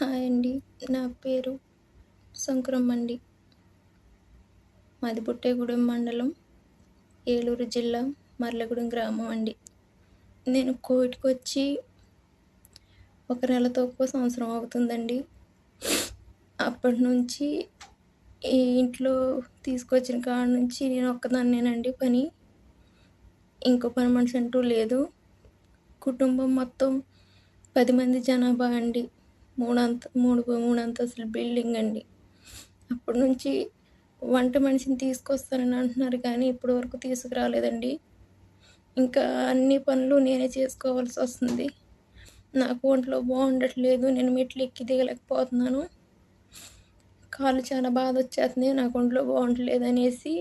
Hi అండి. నా పేరు శంకురమ్మ అండి మాది పుట్టేగూడెం మండలం ఏలూరు జిల్లా మర్లగూడెం గ్రామం అండి. నేను కోవిడ్కి వచ్చి ఒక నెలతో తక్కువ సంవత్సరం అవుతుందండి. అప్పటి నుంచి ఈ ఇంట్లో తీసుకొచ్చిన కాడ నుంచి నేను ఒక్కదాన్నేనండి పని. ఇంకో పని మనిషి అంటూ లేదు. కుటుంబం మొత్తం పది మంది జనాభా అండి. మూడంత మూడు మూడు అంతస్తుల బిల్డింగ్ అండి. అప్పటి నుంచి వంట మనిషిని తీసుకొస్తానని అంటున్నారు కానీ ఇప్పటి వరకు తీసుకురాలేదండి. ఇంకా అన్ని పనులు నేనే చేసుకోవాల్సి వస్తుంది. నాకు ఒంట్లో బాగుండట్లేదు నేను మెట్లు ఎక్కి దిగలేకపోతున్నాను. కాళ్ళు చాలా బాధ వచ్చేస్తుంది నాకు ఒంట్లో బాగుండట్లేదు అనేసి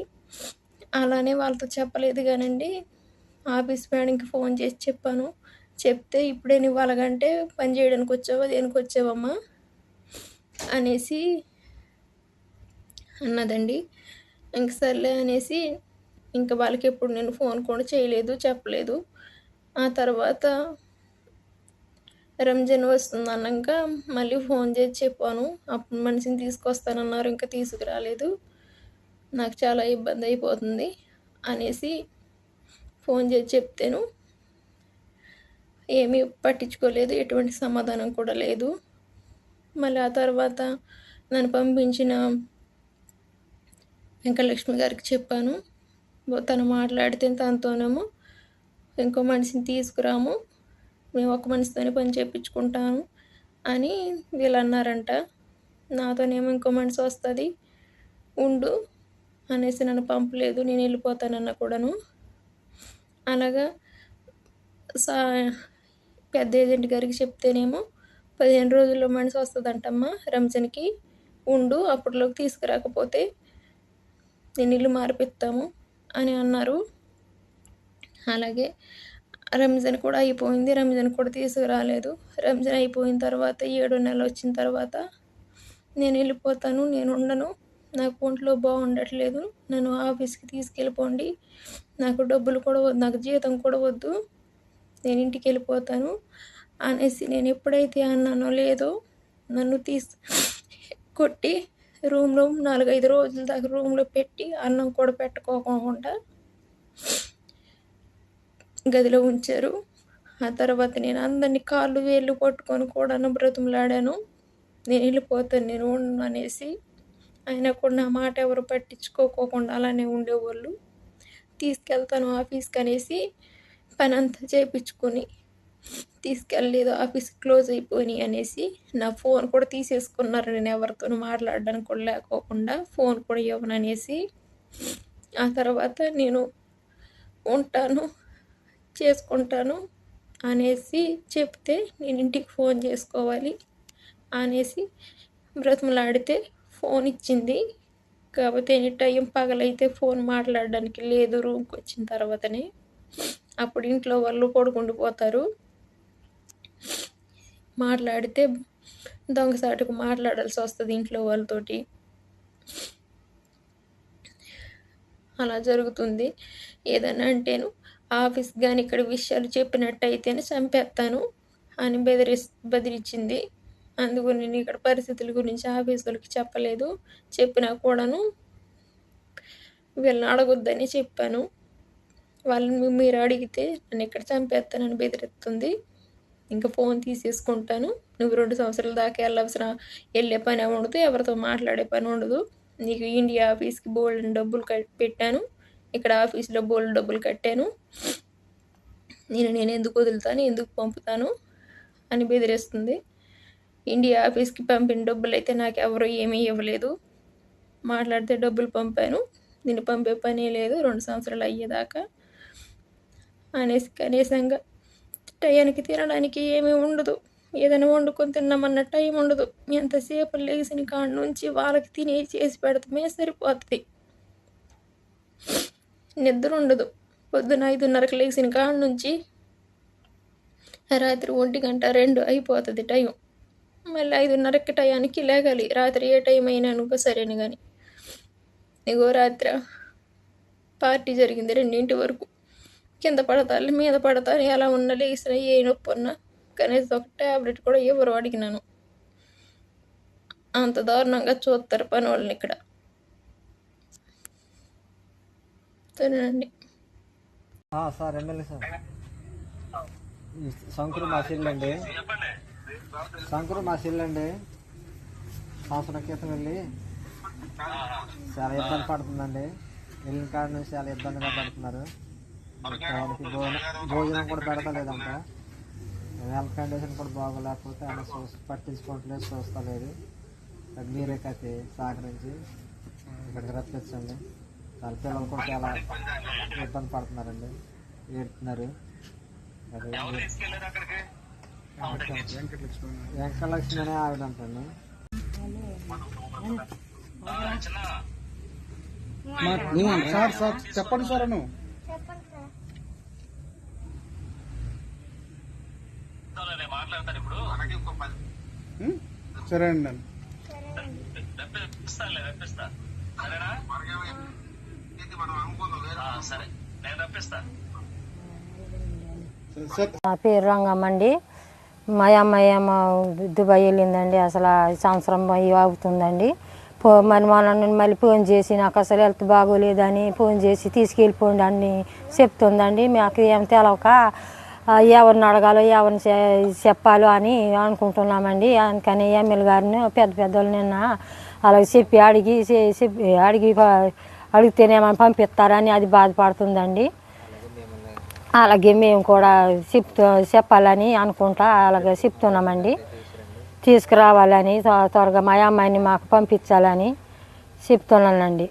అలానే వాళ్ళతో చెప్పలేదు కానండి. ఆఫీస్ మేడంకి ఫోన్ చేసి చెప్పాను. చెప్తే ఇప్పుడే నువ్వు అలాగంటే పని చేయడానికి వచ్చావా దేనికి వచ్చావమ్మా? అనేసి అన్నదండి. ఇంక సర్లే అనేసి ఇంకా వాళ్ళకి ఎప్పుడు నేను ఫోన్ కూడా చేయలేదు చెప్పలేదు. ఆ తర్వాత రంజాన్ వస్తుంది అన్నాక మళ్ళీ ఫోన్ చేసి చెప్పాను. అప్పుడు మనిషిని తీసుకొస్తానన్నారు ఇంకా తీసుకురాలేదు. నాకు చాలా ఇబ్బంది అయిపోతుంది అనేసి ఫోన్ చేసి చెప్తాను ఏమీ పట్టించుకోలేదు ఎటువంటి సమాధానం కూడా లేదు. మళ్ళీ ఆ తర్వాత నన్ను పంపించిన వెంకటలక్ష్మి గారికి చెప్పాను. తను మాట్లాడితే తనతోనేమో ఇంకో మనిషిని తీసుకురాము మేము ఒక మనిషితోనే పని చేయించుకుంటాము అని వీళ్ళు అన్నారంట. నాతోనేమో ఇంకో మనిషి వస్తుంది ఉండు అనేసి నన్ను పంపలేదు నేను వెళ్ళిపోతానన్న కూడాను. అలాగా సా పెద్ద ఏజెంట్ గారికి చెప్తేనేమో పదిహేను రోజుల్లో మనిషి వస్తుందంటమ్మా రంజాన్కి ఉండు అప్పట్లోకి తీసుకురాకపోతే నేను ఇల్లు మార్పిస్తాము అని అన్నారు. అలాగే రంజాన్ కూడా అయిపోయింది రంజాన్ కూడా తీసుకురాలేదు. రంజాన్ అయిపోయిన తర్వాత ఏడు నెలలు వచ్చిన తర్వాత నేను వెళ్ళిపోతాను నేను ఉండను నాకు ఒంట్లో బాగుండట్లేదు నన్ను ఆఫీస్కి తీసుకెళ్ళిపోండి నాకు డబ్బులు కూడా వద్దు నాకు జీతం కూడా వద్దు నేను ఇంటికి వెళ్ళిపోతాను అనేసి నేను ఎప్పుడైతే అన్నానో లేదో నన్ను తీసి కొట్టి రూమ్లో నాలుగైదు రోజుల దాకా రూమ్లో పెట్టి అన్నం కూడా పెట్టుకోకుండా గదిలో ఉంచారు. ఆ తర్వాత నేను అందరినీ కాళ్ళు వేళ్ళు పట్టుకొని కూడా బ్రతుములాడాను నేను వెళ్ళిపోతాను నేను ఉండను అనేసి అయినా కూడా నా మాట ఎవరు పట్టించుకోకోకుండా అలానే ఉండేవాళ్ళు. తీసుకెళ్తాను ఆఫీస్కి అనేసి పని అంతా చేయించుకొని తీసుకెళ్ళలేదు ఆఫీస్ క్లోజ్ అయిపోయి అనేసి నా ఫోన్ కూడా తీసేసుకున్నారు. నేను ఎవరితో మాట్లాడడానికి కూడా లేకోకుండా ఫోన్ కూడా ఇవ్వను అనేసి ఆ తర్వాత నేను ఉంటాను చేసుకుంటాను అనేసి చెప్తే నేను ఇంటికి ఫోన్ చేసుకోవాలి అనేసి బ్రతిమలాడితే ఫోన్ ఇచ్చింది. కాకపోతే ఎనీ టైం పగలైతే ఫోన్ మాట్లాడడానికి లేదు రూమ్కి వచ్చిన తర్వాతనే. అప్పుడు ఇంట్లో వాళ్ళు పడుకుండిపోతారు మాట్లాడితే దొంగసాటుకు మాట్లాడాల్సి వస్తుంది ఇంట్లో వాళ్ళతోటి. అలా జరుగుతుంది. ఏదైనా అంటేను ఆఫీస్ కానీ ఇక్కడ విషయాలు చెప్పినట్టయితేనే చంపేస్తాను అని బెదిరి బెదిరించింది అందుకు నేను ఇక్కడ పరిస్థితుల గురించి ఆఫీస్ వాళ్ళకి చెప్పలేదు. చెప్పినా కూడాను వీళ్ళని అడగొద్దని చెప్పాను. వాళ్ళని మీరు అడిగితే నన్ను ఇక్కడ చంపేస్తానని బెదిరిస్తుంది. ఇంకా ఫోన్ తీసేసుకుంటాను. నువ్వు రెండు సంవత్సరాల దాకా వెళ్ళవలసిన వెళ్ళే పని ఉండదు. ఎవరితో మాట్లాడే పని ఉండదు. నీకు ఇండియా ఆఫీస్కి బోల్డ్ డబ్బులు కట్ పెట్టాను. ఇక్కడ ఆఫీస్లో బోల్డ్ డబ్బులు కట్టాను. నేను నేను ఎందుకు వదులుతాను? ఎందుకు పంపుతాను? అని బెదిరిస్తుంది. ఇండియా ఆఫీస్కి పంపిన డబ్బులు అయితే నాకు ఎవరు ఏమీ ఇవ్వలేదు. మాట్లాడితే డబ్బులు పంపాను. నేను పంపే పని లేదు. రెండు సంవత్సరాలు అయ్యేదాకా అనేసి కనీసంగా టయానికి తినడానికి ఏమీ ఉండదు. ఏదైనా వండుకొని తిన్నామన్న టైం ఉండదు. ఎంతసేపు లేచిన కాడ నుంచి వాళ్ళకి తినే చేసి పెడతామే సరిపోతుంది. నిద్ర ఉండదు. పొద్దున ఐదున్నరకు లేచిన కాడ నుంచి రాత్రి ఒంటి గంట రెండు అయిపోతుంది టైం. మళ్ళీ ఐదున్నరకి టయానికి లేగాలి. రాత్రి ఏ టైం అయినా అనుకో సరేను కానీ ఇగో రాత్రి పార్టీ జరిగింది రెండింటి వరకు. కింద పడతారు మీద పడతారు ఎలా ఉన్నా లేసిన ఏ నొప్పి ఉన్నా. కనీసం ఒక ట్యాబ్లెట్ కూడా ఎవరు అడిగినాను. అంత దారుణంగా చూస్తారు పని వాళ్ళని ఇక్కడ. సరేనండి. Sir MLA sir. ఈ శంకురు మా చెల్లండి శంకురు మా అండి సంవత్సరం క్రితం వెళ్ళి చాలా ఇబ్బంది పడుతుందండి. వెళ్ళిన కాడ నుంచి చాలా ఇబ్బందిగా పడుతున్నారు. ఆయనకి భోజనం భోజనం కూడా పెడతలేదంట హెల్త్ కండిషన్ కూడా బాగోలేకపోతే ఆయన చూసి పట్టించుకోవట్లేదు చూస్తలేదు అది మీరే కత్తి సహకరించి. ఇక్కడికి రప్పించండి. వాళ్ళ పిల్లలు కూడా చాలా ఇబ్బంది పడుతున్నారండి. ఏడుతున్నారు. వెంకటలక్ష్మి. అనే ఆవిడ అంటండి సార్ సార్ చెప్పండి సార్ నువ్వు సరే అండి సార్. నా పేరు రంగమ్మండి మా అమ్మాయి ఏమో దుబాయ్ వెళ్ళిందండి. అసలు ఈ సంవత్సరం అవుతుందండి పో మరి మొన్న మళ్ళీ ఫోన్ చేసి నాకు అసలు హెల్త్ బాగోలేదని ఫోన్ చేసి తీసుకెళ్ళిపోండి అని చెప్తుందండి. మాకు ఏం తెలవక ఎవరిని అడగాలో ఎవరిని చెప్పాలో అని అనుకుంటున్నామండి. అందుకని ఎమ్మెల్యే గారిని పెద్ద పెద్దలు నిన్న అలాగే చెప్పి అడిగి చెప్పి అడిగి అడిగితేనేమని పంపిస్తారని అది బాధపడుతుందండి. అలాగే మేము కూడా చెప్తూ చెప్పాలని అనుకుంటా అలాగే చెప్తున్నామండి. తీసుకురావాలని త్వరగా మా అమ్మాయిని మాకు పంపించాలని చెప్తున్నానండి.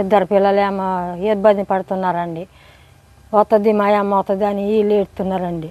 ఇద్దరు పిల్లలు ఏమో ఇబ్బంది పడుతున్నారండి. వస్తుంది మా వస్తుంది అని వీళ్ళు ఏడుతున్నారండి.